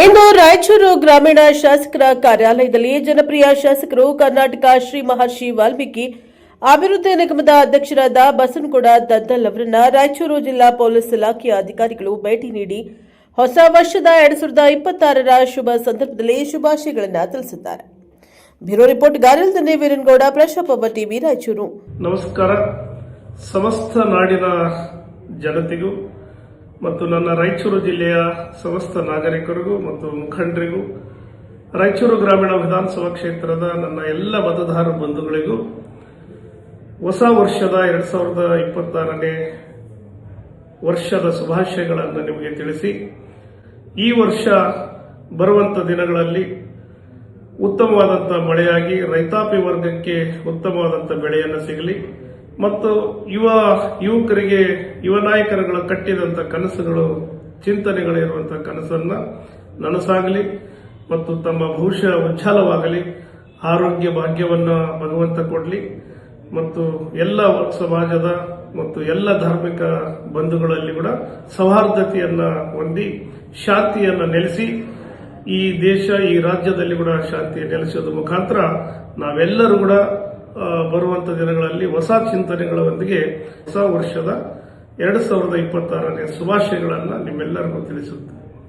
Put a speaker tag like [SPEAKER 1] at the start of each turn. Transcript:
[SPEAKER 1] ಇಂದು ರಾಯಚೂರು ಗ್ರಾಮೀಣ ಶಾಸಕರ ಕಾರ್ಯಾಲಯದಲ್ಲಿ ಜನಪ್ರಿಯ ಶಾಸಕರು ಕರ್ನಾಟಕ ಶ್ರೀ ಮಹರ್ಷಿ ವಾಲ್ಮೀಕಿ ಅಭಿವೃದ್ಧಿ ನಿಗಮದ ಅಧ್ಯಕ್ಷರಾದ ಬಸನಗೌಡ ದದ್ದಲ್ ಅವರನ್ನ ರಾಯಚೂರು ಜಿಲ್ಲಾ ಪೊಲೀಸ್ ಇಲಾಖೆಯ ಅಧಿಕಾರಿಗಳು ಭೇಟಿ ನೀಡಿ ಹೊಸ ವರ್ಷದ ಎರಡ್ ಸಾವಿರದ ಇಪ್ಪತ್ತಾರರ ಶುಭ ಸಂದರ್ಭದಲ್ಲಿ ಶುಭಾಶಯಗಳನ್ನು ತಿಳಿಸಿದ್ದಾರೆ. ಬ್ಯೂರೋ ರಿಪೋರ್ಟ್ ಗಾರಲ್ದನೆ ವೀರನ್ಗೌಡ, ಪ್ರಶಾಪ ಟಿವಿ ರಾಯಚೂರು.
[SPEAKER 2] ನಮಸ್ಕಾರ. ಸಮಸ್ತ ನಾಡಿನ ಜನತೆಗೂ ಮತ್ತು ನನ್ನ ರಾಯಚೂರು ಜಿಲ್ಲೆಯ ಸಮಸ್ತ ನಾಗರಿಕರಿಗೂ ಮತ್ತು ಮುಖಂಡರಿಗೂ, ರಾಯಚೂರು ಗ್ರಾಮೀಣ ವಿಧಾನಸಭಾ ಕ್ಷೇತ್ರದ ನನ್ನ ಎಲ್ಲ ಮತದಾರ ಬಂಧುಗಳಿಗೂ ಹೊಸ ವರ್ಷದ ಎರಡ್ ಸಾವಿರದ ಇಪ್ಪತ್ತಾರನೇ ವರ್ಷದ ಶುಭಾಶಯಗಳನ್ನು ನಿಮಗೆ ತಿಳಿಸಿ, ಈ ವರ್ಷ ಬರುವಂತ ದಿನಗಳಲ್ಲಿ ಉತ್ತಮವಾದಂಥ ಮಳೆಯಾಗಿ ರೈತಾಪಿ ವರ್ಗಕ್ಕೆ ಉತ್ತಮವಾದಂಥ ಬೆಳೆಯನ್ನು ಸಿಗಲಿ. ಮತ್ತು ಯುವ ಯುವಕರಿಗೆ, ಯುವ ನಾಯಕರುಗಳು ಕಟ್ಟಿದಂಥ ಕನಸುಗಳು ಚಿಂತನೆಗಳಿರುವಂಥ ಕನಸನ್ನ ನನಸಾಗಲಿ ಮತ್ತು ತಮ್ಮ ಭವಿಷ್ಯ ಉಜ್ವಲವಾಗಲಿ, ಆರೋಗ್ಯ ಭಾಗ್ಯವನ್ನ ಭಗವಂತ ಕೊಡಲಿ. ಮತ್ತು ಎಲ್ಲ ಸಮಾಜದ ಮತ್ತು ಎಲ್ಲ ಧಾರ್ಮಿಕ ಬಂಧುಗಳಲ್ಲಿ ಕೂಡ ಸೌಹಾರ್ದತೆಯನ್ನು ಹೊಂದಿ, ಶಾಂತಿಯನ್ನು ನೆಲೆಸಿ, ಈ ದೇಶ, ಈ ರಾಜ್ಯದಲ್ಲಿ ಕೂಡ ಶಾಂತಿ ನೆಲೆಸೋದ ಮುಖಾಂತರ ನಾವೆಲ್ಲರೂ ಕೂಡ ಆ, ಬರುವಂತ ದಿನಗಳಲ್ಲಿ ಹೊಸ ಚಿಂತನೆಗಳೊಂದಿಗೆ ಹೊಸ ವರ್ಷದ ಎರಡು ಸಾವಿರದ ಇಪ್ಪತ್ತಾರನೇ ಶುಭಾಶಯಗಳನ್ನು ನಿಮ್ಮೆಲ್ಲರಿಗೂ ತಿಳಿಸುತ್ತೇನೆ.